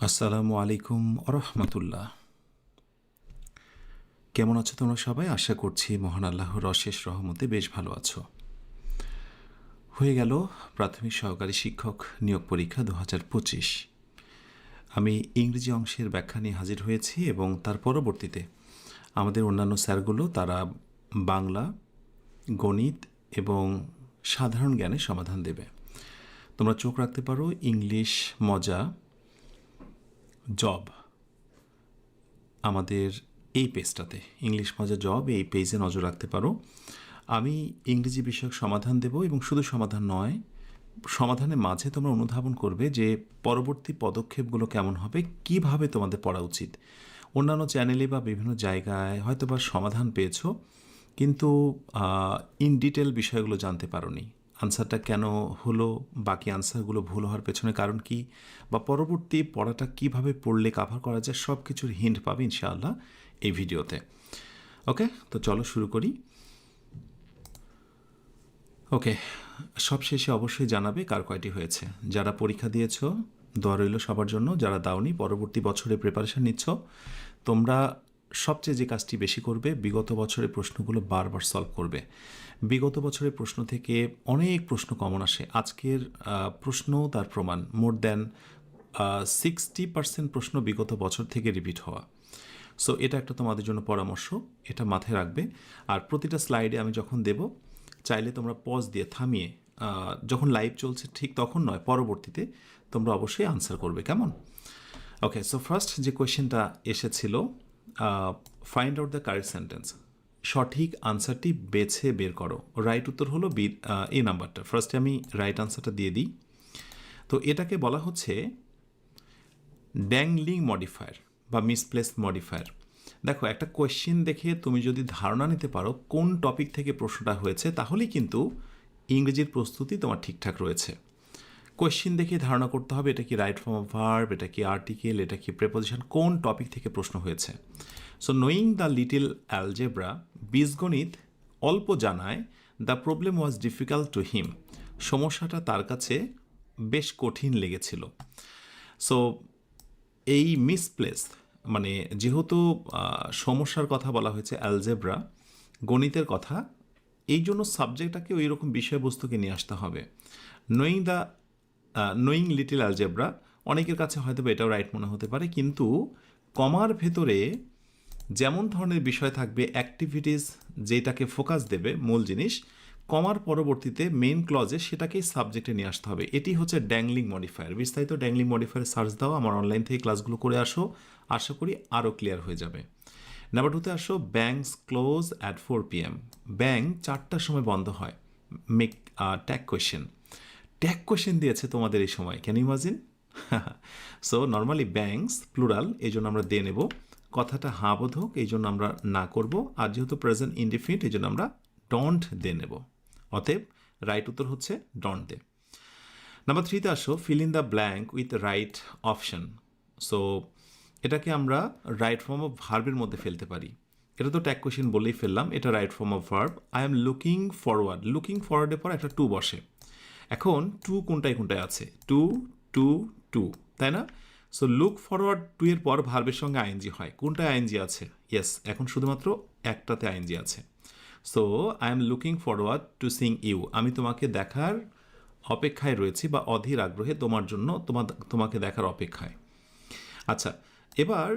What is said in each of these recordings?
আসসালামু আলাইকুম রহমতুল্লাহ কেমন আছো তোমরা সবাই? আশা করছি মহান আল্লাহর অশেষ রহমতে বেশ ভালো আছো। হয়ে গেল প্রাথমিক সহকারী শিক্ষক নিয়োগ পরীক্ষা দু হাজার পঁচিশ। আমি ইংরেজি অংশের ব্যাখ্যা নিয়ে হাজির হয়েছি এবং তার পরবর্তীতে আমাদের অন্যান্য স্যারগুলো তারা বাংলা, গণিত এবং সাধারণ জ্ঞানে সমাধান দেবে। তোমরা চোখ রাখতে পারো, ইংলিশ মজা জব আমাদের এই পেজটাতে ইংলিশ মজা জব এই পেজে নজর রাখতে পারো। আমি ইংরেজি বিষয়ক সমাধান দেব এবং শুধু সমাধান নয়, সমাধানের মাঝে তোমরা অনুধাবন করবে যে পরবর্তী পদক্ষেপগুলো কেমন হবে, কীভাবে তোমাদের পড়া উচিত। অন্যান্য চ্যানেলে বা বিভিন্ন জায়গায় হয়তো বা সমাধান পেয়েছ, কিন্তু ইন ডিটেল বিষয়গুলো জানতে পারোনি। আনসারটা কেন হলো? বাকি আনসারগুলো ভুল হওয়ার পেছনে কারণ কি? বা পরবর্তী পড়াটা কীভাবে পড়লে কাভার করা যায়? সব কিছুর হিন্ট পাবে ইনশাআল্লাহ এই ভিডিওতে। ওকে তো চলো শুরু করি। ওকে সব শেষে অবশ্যই জানাবে কার কয়টি হয়েছে। যারা পরীক্ষা দিয়েছ, দোয়া রইল সবার জন্য। যারা দাওনি, পরবর্তী বছরে প্রিপারেশন নিচ্ছ, তোমরা সবচেয়ে যে কাজটি বেশি করবে, বিগত বছরের প্রশ্নগুলো বারবার সলভ করবে। বিগত বছরের প্রশ্ন থেকে অনেক প্রশ্ন কমন আসে। আজকের প্রশ্ন তার প্রমাণ। মোর দ্যান সিক্সটি পার্সেন্ট প্রশ্ন বিগত বছর থেকে রিপিট হওয়া। সো, এটা একটা তোমাদের জন্য পরামর্শ, এটা মাথায় রাখবে। আর প্রতিটা স্লাইডে আমি যখন দেব, চাইলে তোমরা পজ দিয়ে থামিয়ে যখন লাইভ চলছে ঠিক তখন নয়, পরবর্তীতে তোমরা অবশ্যই আনসার করবে, কেমন? ওকে সো ফার্স্ট যে কোয়েশ্চেনটা এসেছিল find out the correct sentence সঠিক আনসারটি বেছে বের করো। রাইট উত্তর হলো বি এই নাম্বারটা ফার্স্টে আমি রাইট আনসারটা দিয়ে দিই। তো এটাকে বলা হচ্ছে ড্যাংলিং মডিফায়ার বা মিসপ্লেস মডিফায়ার দেখো, একটা কোয়েশ্চেন দেখে তুমি যদি ধারণা নিতে পারো কোন টপিক থেকে প্রশ্নটা হয়েছে, তাহলেই কিন্তু ইংরেজির প্রস্তুতি তোমার ঠিকঠাক রয়েছে। কোয়েশ্চেন দেখে ধারণা করতে হবে এটা কি রাইট ফর্ম অফ ভার্ব এটা কি আর্টিকেল এটা কি প্রেপোজিশন কোন টপিক থেকে প্রশ্ন হয়েছে। So knowing the little algebra বীজগণিত অল্প জানায় the problem was difficult to him সমস্যাটা তার কাছে বেশ কঠিন লেগেছিল। সো এই মিসপ্লেস মানে যেহেতু সমস্যার কথা বলা হয়েছে অ্যালজেব্রা গণিতের কথা, এই জন্য সাবজেক্টটাকে ওই রকম বিষয়বস্তুকে নিয়ে আসতে হবে। Knowing the knowing little algebra অনেকের কাছে হয়তো এটাও রাইট মনে হতে পারে, কিন্তু কমার ভেতরে যেমন ধরনের বিষয় থাকবে অ্যাক্টিভিটিস যেটাকে ফোকাস দেবে মূল জিনিস, কমার পরবর্তীতে মেইন ক্লজে সেটাকেই সাবজেক্টে নিয়ে আসতে হবে। এটি হচ্ছে ড্যাংলিং মডিফায়ার বিস্তারিত ড্যাংলিং মডিফায়ার সার্চ দাও, আমার অনলাইন থেকে ক্লাসগুলো করে আসো। আশা করি আরও ক্লিয়ার হয়ে যাবে। নাম্বার টুতে আসো banks close at four P M bank চারটার সময় বন্ধ হয়। Make tag question tag question দিয়েছে তোমাদের এই সময়। Can imagine so normally banks plural এই জন্য আমরা দিয়ে নেব। কথাটা হাঁ বোধক এই জন্য আমরা না করব। আর যেহেতু প্রেজেন্ট ইনডিফিনিট এই জন্য আমরা ডন্ট দে নেব। অতএব রাইট উত্তর হচ্ছে ডন্ট দে নাম্বার থ্রিতে আসো fill in the blank with right option so এটাকে আমরা রাইট ফর্ম অফ ভার্বের মধ্যে ফেলতে পারি। এটা তো ট্যাগ কোয়েশ্চেন বলেই ফেললাম, এটা right form of verb I'm looking forward looking ফরওয়ার্ডের পর একটা টু বসে। এখন টু কোনটায় কোনটায় আছে? টু টু টু তাই না? সো লুক ফরওয়ার্ড টু এর পর ভার্বের সঙ্গে আইএনজি হয়। কোনটায় আইএনজি আছে? ইয়েস এখন শুধুমাত্র একটাতে আইএনজি আছে। So I'm looking forward to seeing you আমি তোমাকে দেখার অপেক্ষায় রয়েছি বা অধীর আগ্রহে তোমার জন্য তোমার তোমাকে দেখার অপেক্ষায়। আচ্ছা এবার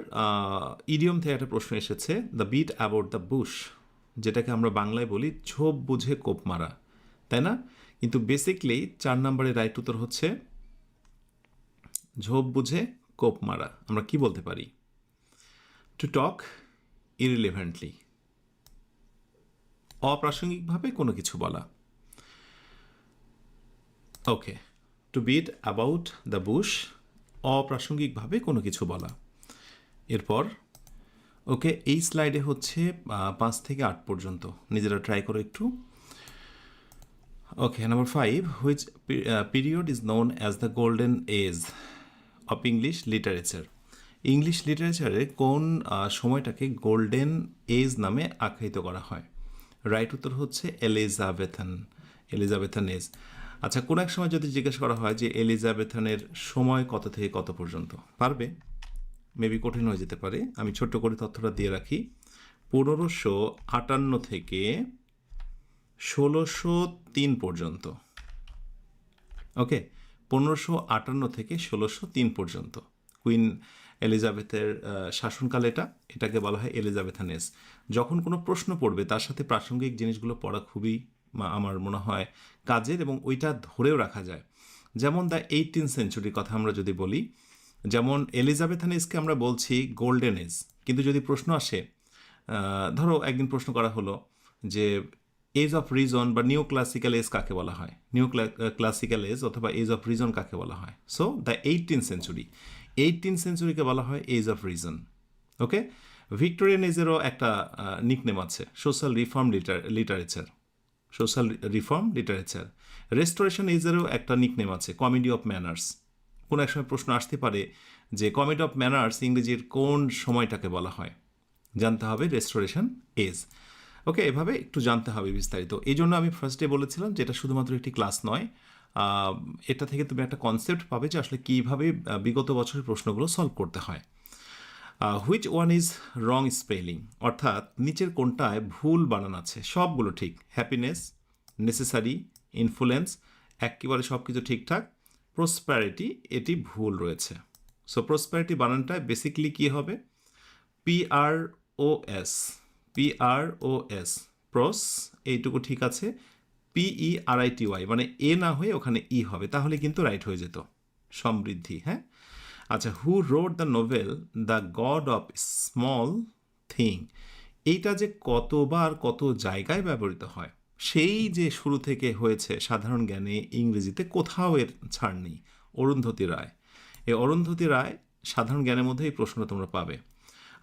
ইডিয়ম থেকে একটা প্রশ্ন এসেছে। The beat about the bush যেটাকে আমরা বাংলায় বলি, ঝোপ বুঝে কোপ মারা। তাই না? কিন্তু বেসিকলি চার নম্বরের রাইট উত্তর হচ্ছে, ঝোপ বুঝে কোপ মারা, আমরা কি বলতে পারি? টু টক ইরিলেভেন্টলি অপ্রাসঙ্গিকভাবে কোনো কিছু বলা। Okay to beat about the bush অপ্রাসঙ্গিকভাবে কোনো কিছু বলা। এরপর ওকে এই স্লাইডে হচ্ছে পাঁচ থেকে আট পর্যন্ত। নিজেরা ট্রাই করো একটু। Okay number five which period is known as the golden age of English literature English লিটারেচারে কোন সময়টাকে গোল্ডেন এজ নামে আখ্যায়িত করা হয়? রাইট উত্তর হচ্ছে এলিজাবেথান এলিজাবেথান এজ আচ্ছা কোন এক সময় যদি জিজ্ঞেস করা হয় যে এলিজাবেথানের সময় কত থেকে কত পর্যন্ত? পারবে? মেবি কঠিন হয়ে যেতে পারে। আমি ছোট্ট করে তথ্যটা দিয়ে রাখি। পনেরোশো আটান্ন থেকে ষোলোশো তিন পর্যন্ত। ওকে পনেরোশো আটান্ন থেকে ষোলোশো তিন পর্যন্ত। কুইন এলিজাবেথের শাসনকাল এটা, এটাকে বলা হয় এলিজাবেথানেস। যখন কোনো প্রশ্ন পড়বে, তার সাথে প্রাসঙ্গিক জিনিসগুলো পড়া খুবই আমার মনে হয় কাজের এবং ওইটা ধরেও রাখা যায়। যেমন দ্য এইটিন সেঞ্চুরির কথা আমরা যদি বলি, যেমন এলিজাবেথানেসকে আমরা বলছি গোল্ডেন এজ। কিন্তু যদি প্রশ্ন আসে ধরো একদিন প্রশ্ন করা হলো যে এজ অফ রিজন বা নিউ ক্লাসিক্যাল এজ কাকে বলা হয়? নিউ ক্লাসিক্যাল এজ অথবা এজ অফ রিজন কাকে বলা হয়? So the eighteen century eighteen সেঞ্চুরিকে বলা হয় age of reason okay Victorian এজেরও একটা নিকনেম আছে। Social reform liter literature social reform literature restoration এজেরও একটা নিকনেম আছে কমেডি অফ ম্যানার্স কোনো এক সময় প্রশ্ন আসতে পারে যে কমেডি অফ ম্যানার্স ইংরেজির কোন সময়টাকে বলা হয়? জানতে হবে রেস্টোরেশন এজ ওকে, এভাবে একটু জানতে হবে বিস্তারিত। এই জন্য আমি ফার্স্টে বলেছিলাম যে এটা শুধুমাত্র একটি ক্লাস নয়। এটা থেকে তুমি একটা কনসেপ্ট পাবে যে আসলে কীভাবে বিগত বছরের প্রশ্নগুলো সলভ করতে হয়। Which one is wrong spelling অর্থাৎ নিচের কোনটায় ভুল বানান আছে? সবগুলো ঠিক। হ্যাপিনেস নেসেসারি ইনফ্লুয়েন্স একেবারে সব কিছু ঠিকঠাক। প্রসপ্যারিটি এটি ভুল রয়েছে। সো প্রসপ্যারিটি বানানটায় বেসিক্যালি কী হবে? P R O S P R O S pros এইটুকু ঠিক আছে পিই আর আই টি ওয়াই মানে এ না হয়ে ওখানে ই হবে, তাহলে কিন্তু রাইট হয়ে যেত, সমৃদ্ধি হ্যাঁ? আচ্ছা who wrote the novel the god of small thing এইটা যে কতবার কত জায়গায় ব্যবহৃত হয়, সেই যে শুরু থেকে হয়েছে সাধারণ জ্ঞানে ইংরেজিতে কোথাও এর ছাড় নেই, অরুন্ধতী রায়। এই অরুন্ধতী রায় সাধারণ জ্ঞানের মধ্যে এই প্রশ্নটা তোমরা পাবে।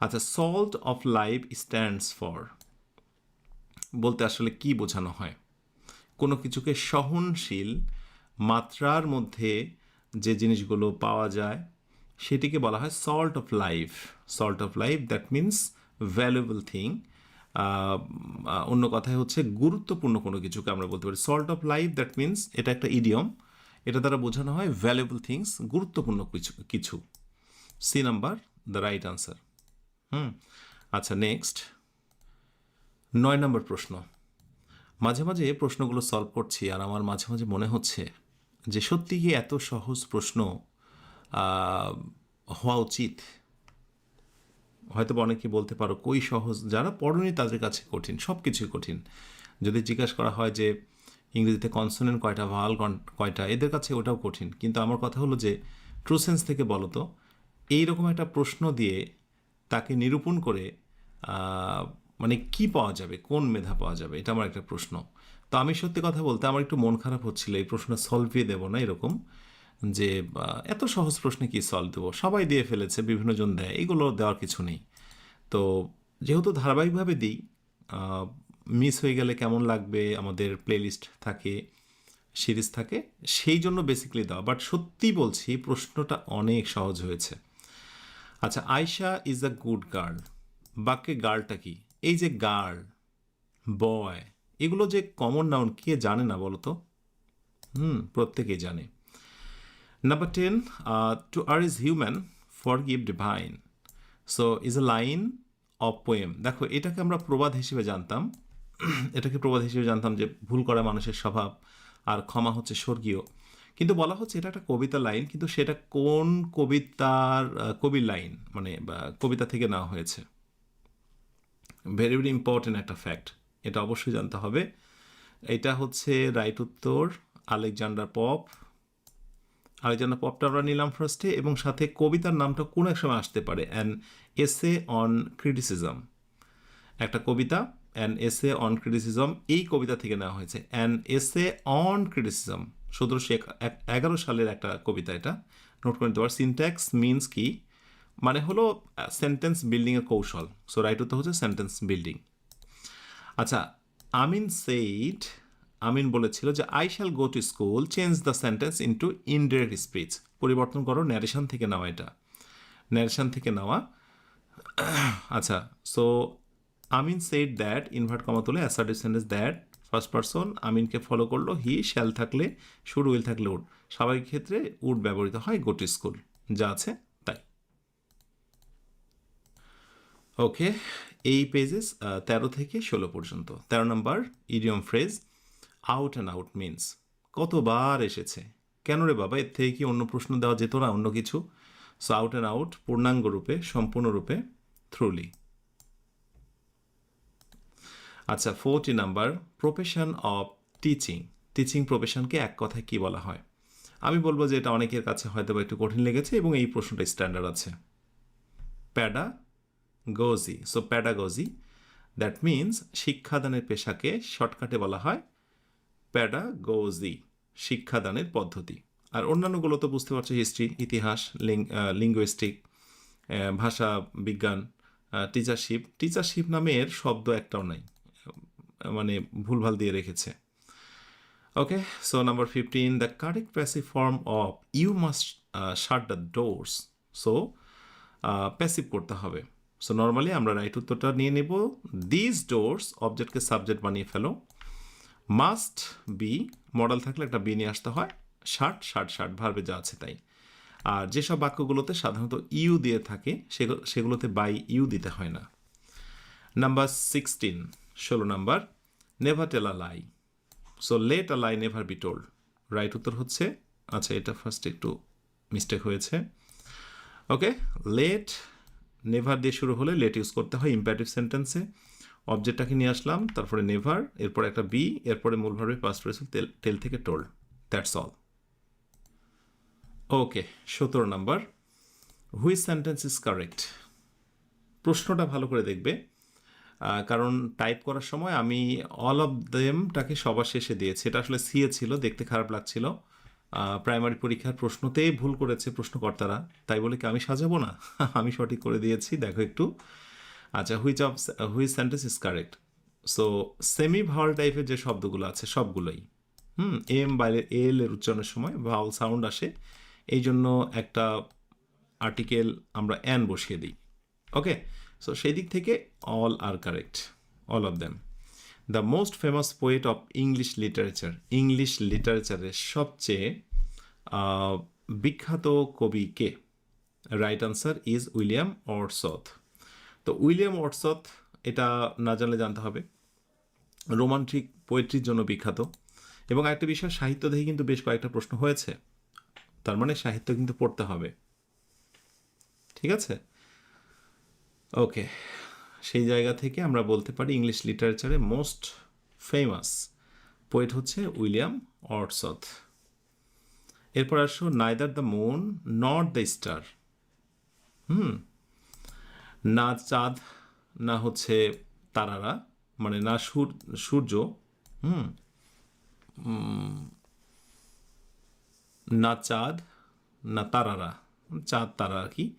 আচ্ছা salt of life stands for বলতে আসলে কি বোঝানো হয়? কোনো কিছুকে সহনশীল মাত্রার মধ্যে যে জিনিসগুলো পাওয়া যায়, সেটিকে বলা হয় salt of life salt of life that means valuable thing অন্য কথায় হচ্ছে গুরুত্বপূর্ণ কোনো কিছুকে আমরা বলতে পারি। Salt of life that means এটা একটা ইডিয়ম এটা দ্বারা বোঝানো হয় ভ্যালুয়েবল থিংস গুরুত্বপূর্ণ কিছু কিছু। C number the right answer hmm আচ্ছা নেক্সট নয় নম্বর প্রশ্ন। মাঝে মাঝে প্রশ্নগুলো সলভ করছি আর আমার মাঝে মাঝে মনে হচ্ছে যে সত্যি কি এত সহজ প্রশ্ন হওয়া উচিত? হয়তো অনেকে বলতে পারো, কই সহজ? যারা পড়েনি তাদের কাছে কঠিন সব কিছুই কঠিন। যদি জিজ্ঞাসা করা হয় যে ইংরেজিতে কনসোনেন্ট কয়টা ভালো কয়টা, এদের কাছে ওটাও কঠিন। কিন্তু আমার কথা হলো যে ট্রু সেন্স থেকে বলো তো, এইরকম একটা প্রশ্ন দিয়ে তাকে নিরূপণ করে মানে কি পাওয়া যাবে? কোন মেধা পাওয়া যাবে? এটা আমার একটা প্রশ্ন। তো আমি সত্যি কথা বলতে আমার একটু মন খারাপ হচ্ছিল, এই প্রশ্ন সলভই দেবো না এরকম, যে এত সহজ প্রশ্নে কি সলভ দেবো? সবাই দিয়ে ফেলেছে বিভিন্ন জন দেয়, এগুলো দেওয়ার কিছু নেই। তো যেহেতু ধারাবাহিকভাবে দিই মিস হয়ে গেলে কেমন লাগবে? আমাদের প্লেলিস্ট থাকে সিরিজ থাকে, সেই জন্য বেসিক্যালি দেওয়া। বাট সত্যি বলছি, প্রশ্নটা অনেক সহজ হয়েছে। আচ্ছা Ayesha is a good girl বাক্যে গার্লটা কি? এই যে গার্ল বয় এগুলো যে কমন নাউন কে জানে না বলো তো? হুম প্রত্যেকেই জানে। Number ten to err is human forgive divine so is a line of poem দেখো, এটাকে আমরা প্রবাদ হিসেবে জানতাম। এটাকে প্রবাদ হিসেবে জানতাম যে ভুল করা মানুষের স্বভাব, আর ক্ষমা হচ্ছে স্বর্গীয়। কিন্তু বলা হচ্ছে এটা একটা কবিতা লাইন, কিন্তু সেটা কোন কবিতার কবির লাইন? মানে কবিতা থেকে নেওয়া হয়েছে। ভেরি ভেরি ইম্পর্টেন্ট একটা ফ্যাক্ট এটা অবশ্যই জানতে হবে। এটা হচ্ছে রাইট উত্তর, আলেকজান্ডার পপ। আলেকজান্ডার পপটা আমরা নিলাম ফার্স্টে এবং সাথে কবিতার নামটা কোন এক সময় আসতে পারে। অ্যান এসে অন ক্রিটিসিজম একটা কবিতা অ্যান এসে অন ক্রিটিসিজম এই কবিতা থেকে নেওয়া হয়েছে। অ্যান এসে অন ক্রিটিসিজম সতেরোশো এগারো সালের একটা কবিতা এটা। নোট করে নিতে পার। সিনট্যাক্স মিনস কি? মানে হলো সেন্টেন্স বিল্ডিংয়ের কৌশল। সো রাইট হতে হচ্ছে সেন্টেন্স বিল্ডিং আচ্ছা আমিন সেইড আমিন বলেছিল যে I shall go to school change the sentence into indirect speech পরিবর্তন করো ন্যারেশন থেকে নেওয়া এটা। ন্যারেশন থেকে নেওয়া আচ্ছা so Amin said that invert comma তুলে assertive sentence that first person আমিনকে ফলো করল হি শ্যাল থাকলে শুড উইল থাকলে উড স্বাভাবিক ক্ষেত্রে উড ব্যবহৃত হয় গো টু স্কুল যা আছে তাই। ওকে এই পেজেস তেরো থেকে ষোলো পর্যন্ত। তেরো নম্বর idiom phrase out and out means কতবার এসেছে? কেন রে বাবা, এর থেকে কি অন্য প্রশ্ন দেওয়া যেত না, অন্য কিছু? সো আউট অ্যান্ড আউট পূর্ণাঙ্গ রূপে সম্পূর্ণরূপে থ্রুলি আচ্ছা forty number profession of teaching teaching প্রফেশনকে এক কথায় কি বলা হয়? আমি বলব যে এটা অনেকের কাছে হয়তো বা একটু কঠিন লেগেছে এবং এই প্রশ্নটা স্ট্যান্ডার্ড আছে। প্যাডা গজি সো প্যাডাগজি দ্যাট মিন্স শিক্ষাদানের পেশাকে শর্টকাটে বলা হয় প্যাডাগজি শিক্ষাদানের পদ্ধতি। আর অন্যান্যগুলো তো বুঝতে পারছ হিস্ট্রি ইতিহাস লিঙ্গুইস্টিক ভাষা, বিজ্ঞান টিচারশিপ টিচারশিপ নামের শব্দ একটাও নাই। মানে ভুলভাল দিয়ে রেখেছে। Okay so number fifteen the correct passive form of you must shut the doors so passive করতে হবে। সো নর্মালি আমরা রাইট উত্তরটা নিয়ে নেব। দিস ডোরস অবজেক্টকে সাবজেক্ট বানিয়ে ফেলো। মাস্ট বি মডেল থাকলে একটা বি নিয়ে আসতে হয়। ষাট ষাট ষাট ভার্বে যা আছে তাই। আর যেসব বাক্যগুলোতে সাধারণত ইউ দিয়ে থাকে সেগুলো সেগুলোতে বাই ইউ দিতে হয় না। নাম্বার সিক্সটিন ষোলো number never tell a lie so let a lie never be told right উত্তর হচ্ছে আচ্ছা এটা ফার্স্ট একটু মিস্টেক হয়েছে। ওকে লেট নেভার দিয়ে শুরু হলে লেট ইউজ করতে হয় ইম্প্যারেটিভ সেন্টেন্সে অবজেক্টটাকে নিয়ে আসলাম, তারপরে নেভার এরপরে একটা বি এরপরে মূল ভাবে পাস্ট প্রেসেল তেল টেল থেকে টোল্ড দ্যাটস অল ওকে সতেরো number which sentence is correct প্রশ্নটা ভালো করে দেখবে। কারণ টাইপ করার সময় আমি অল অফ দেমটাকে সবার শেষে দিয়েছি। এটা আসলে সিএ ছিল, দেখতে খারাপ লাগছিল। প্রাইমারি পরীক্ষার প্রশ্নতেই ভুল করেছে প্রশ্নকর্তারা। তাই বলে কি আমি সাজাবো না? আমি সঠিক করে দিয়েছি, দেখো একটু। আচ্ছা which of which sentence is correct so semi vowel টাইপের যে শব্দগুলো আছে, সবগুলোই। হুম এম বাইরে এল এর উচ্চারণের সময় ভাওয়াল সাউন্ড আসে। এই জন্য একটা আর্টিকেল আমরা অ্যান বসিয়ে দিই। ওকে সো সেই দিক থেকে all are correct all of them the most famous poet of English literature English লিটারেচারের সবচেয়ে বিখ্যাত কবি কে? Right answer is William Wordsworth তো উইলিয়াম অর্সথ এটা না জানলে জানতে হবে। রোমান্টিক পোয়েট্রির জন্য বিখ্যাত। এবং একটা বিষয়, সাহিত্য দেখে কিন্তু বেশ কয়েকটা প্রশ্ন হয়েছে। তার মানে সাহিত্য কিন্তু পড়তে হবে। ঠিক আছে? ওকে সেই জায়গা থেকে আমরা বলতে পারি ইংলিশ লিটারেচারে মোস্ট ফেমাস পোয়েট হচ্ছে উইলিয়াম অর্সথ এরপর আসো neither the moon not the star hmm? না চাঁদ, না হচ্ছে তারারা মানে না সূর- সূর্য, হুম? না চাঁদ, না তারারা, চাঁদ, তারা আর কি।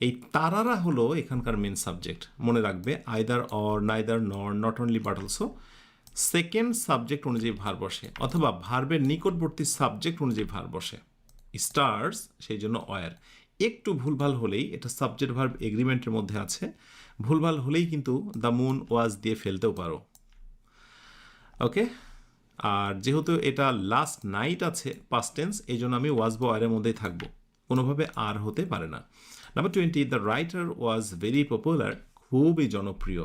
এই তারারা হলো এখানকার মেন সাবজেক্ট মনে রাখবে either or neither nor not only but also second subject অনুযায়ী ভার বসে, অথবা ভার্বের নিকটবর্তী সাবজেক্ট অনুযায়ী ভার বসে স্টার্স সেই জন্য অয়ার একটু ভুলভাল হলেই, এটা সাবজেক্ট ভার্ব এগ্রিমেন্টের মধ্যে আছে, ভুলভাল হলেই কিন্তু দ্য মুন ওয়াজ দিয়ে ফেলতেও পারো ওকে আর যেহেতু এটা লাস্ট নাইট আছে পাস্ট টেন্স এই জন্য আমি ওয়াজ বা ওয়ারের মধ্যেই থাকব, কোনোভাবে আর হতে পারে না। Number twenty the writer was very popular খুবই জনপ্রিয়।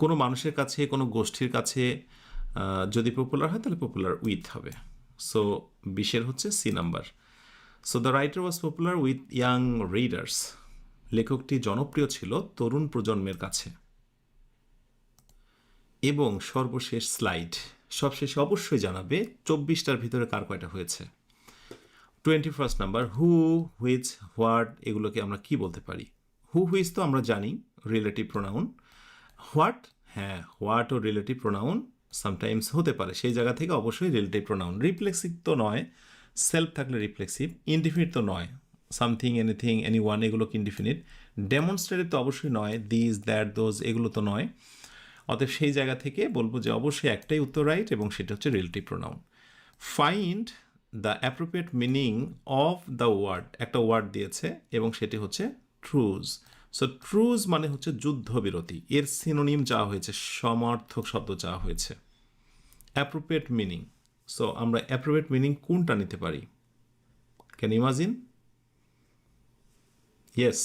কোনো মানুষের কাছে, কোনো গোষ্ঠীর কাছে যদি পপুলার হয়, তাহলে পপুলার উইথ হবে। সো বিশের হচ্ছে C number so the writer was popular with young readers লেখকটি জনপ্রিয় ছিল তরুণ প্রজন্মের কাছে। এবং সর্বশেষ স্লাইড সবশেষে অবশ্যই জানাবে, চব্বিশটার ভিতরে কার কয়টা হয়েছে। Twenty first number who which what এগুলোকে আমরা কি বলতে পারি? হু হুইচ তো আমরা জানি রিলেটিভ প্রোনাউন হোয়াট হ্যাঁ হোয়াট ও রিলেটিভ প্রোনাউন সামটাইমস হতে পারে। সেই জায়গা থেকে অবশ্যই রিলেটিভ প্রোনাউন রিফ্লেক্সিভ তো নয় সেলফ থাকলে রিফ্লেক্সিভ ইনডিফিনিট তো নয়। সামথিং এনিথিং এনি ওয়ান এগুলো ইনডিফিনিট ডেমনস্ট্রেটিভ তো অবশ্যই নয় দিস দ্যাট দোজ এগুলো তো নয়। অতএব সেই জায়গা থেকে বলব যে অবশ্যই একটাই উত্তর রাইট এবং সেটা হচ্ছে relative pronoun find the appropriate meaning of the word একটা ওয়ার্ড দিয়েছে, এবং সেটি হচ্ছে ট্রুজ সো ট্রুজ মানে হচ্ছে যুদ্ধবিরতি। এর সিনোনিম চাওয়া হয়েছে, সমার্থক শব্দ চাওয়া হয়েছে। অ্যাপ্রোপ্রিয়েট মিনিং সো আমরা অ্যাপ্রোপ্রিয়েট মিনিং কোনটা নিতে পারি? ক্যান ইমাজিন ইয়েস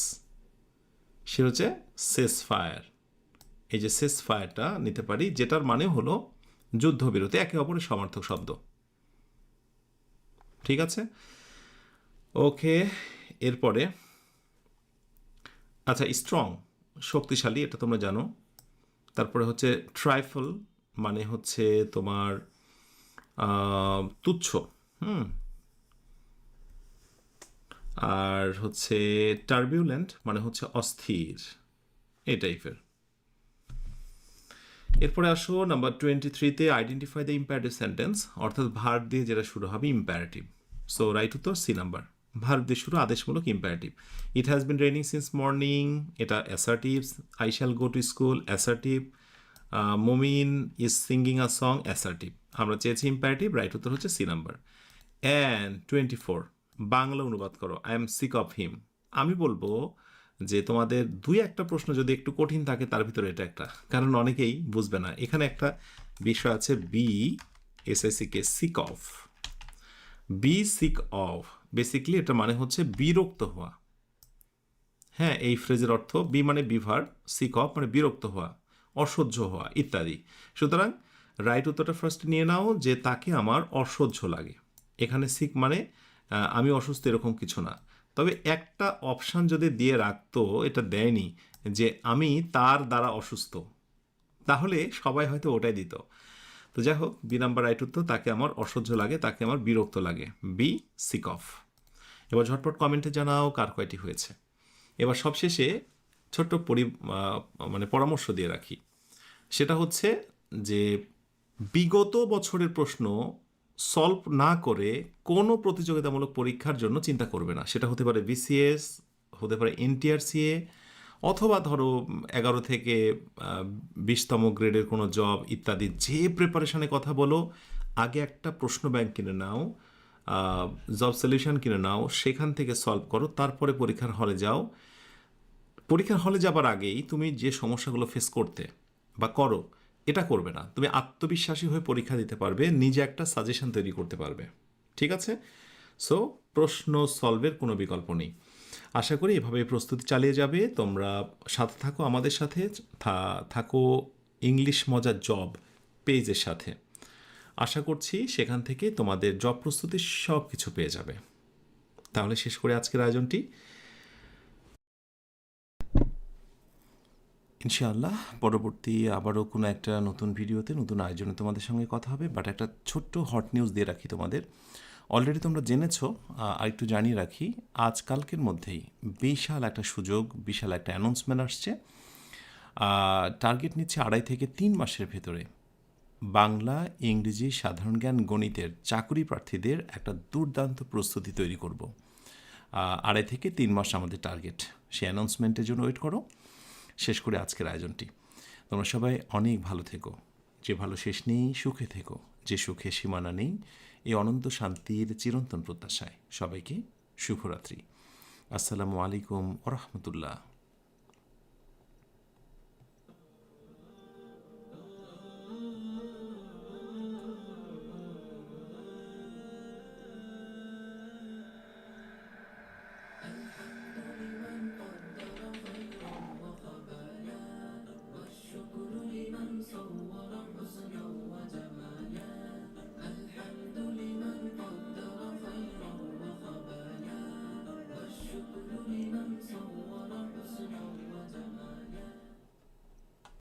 সে হচ্ছে সেস ফায়ার এই যে সেস ফায়ারটা নিতে পারি, যেটার মানে হলো যুদ্ধবিরতি, একে অপরের সমার্থক শব্দ। ঠিক আছে? ওকে, এরপরে আচ্ছা স্ট্রং শক্তিশালী, এটা তোমরা জানো। তারপরে হচ্ছে ট্রাইফল মানে হচ্ছে তোমার তুচ্ছ, হুম। আর হচ্ছে টার্বিউলেন্ট মানে হচ্ছে অস্থির, এই টাইপের এরপরে আসো নাম্বার টোয়েন্টি থ্রিতে আইডেন্টিফাই দ্য ইম্প্যারেটিভ সেন্টেন্স অর্থাৎ ভার্ব দিয়ে যেটা শুরু হবে ইম্প্যারেটিভ সো রাইট উত্তর সি নাম্বার ভার্ব দিয়ে শুরু আদেশমূলক imperative it has been raining since morning এটা assertives I shall go to school assertive Momin is singing a song assertive আমরা চেয়েছি ইম্প্যারেটিভ রাইট উত্তর হচ্ছে C number and twenty four Bangla অনুবাদ করো. I am sick of him আমি বলব যে তোমাদের দুই একটা প্রশ্ন যদি একটু কঠিন থাকে, তার ভিতরে এটা একটা। কারণ অনেকেই বুঝবে না। এখানে একটা বিষয় আছে be S I C K sick of be sick of basically এটা মানে হচ্ছে বিরক্ত হওয়া। হ্যাঁ এই ফ্রেজের অর্থ বি মানে বিভার সিক অফ মানে বিরক্ত হওয়া, অসহ্য হওয়া ইত্যাদি। সুতরাং রাইট উত্তরটা ফার্স্ট নিয়ে নাও যে তাকে আমার অসহ্য লাগে। এখানে সিক মানে আমি অসুস্থ এরকম কিছু না। তবে একটা অপশান যদি দিয়ে রাখতো, এটা দেয়নি যে আমি তার দ্বারা অসুস্থ, তাহলে সবাই হয়তো ওটাই দিত। তো যাই হোক, বি নাম্বার রাইট উত্তর, তাকে আমার অসহ্য লাগে, তাকে আমার বিরক্ত লাগে। বি সিক অফ এবার ঝটপট কমেন্টে জানাও কার কয়টি হয়েছে। এবার সবশেষে ছোট্ট পরি মানে পরামর্শ দিয়ে রাখি। সেটা হচ্ছে যে বিগত বছরের প্রশ্ন সলভ না করে কোনো প্রতিযোগিতামূলক পরীক্ষার জন্য চিন্তা করবে না। সেটা হতে পারে বিসিএস হতে পারে এনটিআরসিএ অথবা ধরো এগারো থেকে বিশতম গ্রেডের কোনো জব ইত্যাদি। যে প্রিপারেশনে কথা বলো, আগে একটা প্রশ্ন ব্যাংক কিনে নাও জব সলিউশন কিনে নাও, সেখান থেকে সলভ করো, তারপরে পরীক্ষার হলে যাও। পরীক্ষার হলে যাবার আগেই তুমি যে সমস্যাগুলো ফেস করতে বা করো এটা করবে না। তুমি আত্মবিশ্বাসী হয়ে পরীক্ষা দিতে পারবে, নিজে একটা সাজেশন তৈরি করতে পারবে। ঠিক আছে? সো প্রশ্ন সলভের কোনো বিকল্প নেই। আশা করি এভাবে প্রস্তুতি চালিয়ে যাবে। তোমরা সাথে থাকো আমাদের সাথে থাকো ইংলিশ মজার জব পেজের সাথে। আশা করছি সেখান থেকে তোমাদের জব প্রস্তুতির সব কিছু পেয়ে যাবে। তাহলে শেষ করে আজকের আয়োজনটি। ইনশাআল্লাহ, পরবর্তী আবারও কোনো একটা নতুন ভিডিওতে, নতুন আয়োজনে তোমাদের সঙ্গে কথা হবে বাট একটা ছোট্ট হট নিউজ দিয়ে রাখি তোমাদের। অলরেডি তোমরা জেনেছো আরেকটু জানিয়ে রাখি আজকালকের মধ্যেই বিশাল একটা সুযোগ, বিশাল একটা অ্যানাউন্সমেন্ট আসছে। টার্গেট নিচ্ছে আড়াই থেকে তিন মাসের ভেতরে। বাংলা, ইংরেজি সাধারণ জ্ঞান গণিতের চাকুরি প্রার্থীদের একটা দুর্দান্ত প্রস্তুতি তৈরি করব। আড়াই থেকে তিন মাস আমাদের টার্গেট সেই অ্যানাউন্সমেন্টের জন্য ওয়েট করো। শেষ করে আজকের আয়োজনটি। তোমরা সবাই অনেক ভালো থেকো। যে ভালো শেষ নেই, সুখে থেকো। যে সুখে সীমানা নেই, এই অনন্ত শান্তির চিরন্তন প্রত্যাশায় সবাইকে শুভরাত্রি। আসসালামু আলাইকুম ওরহমতুল্লাহ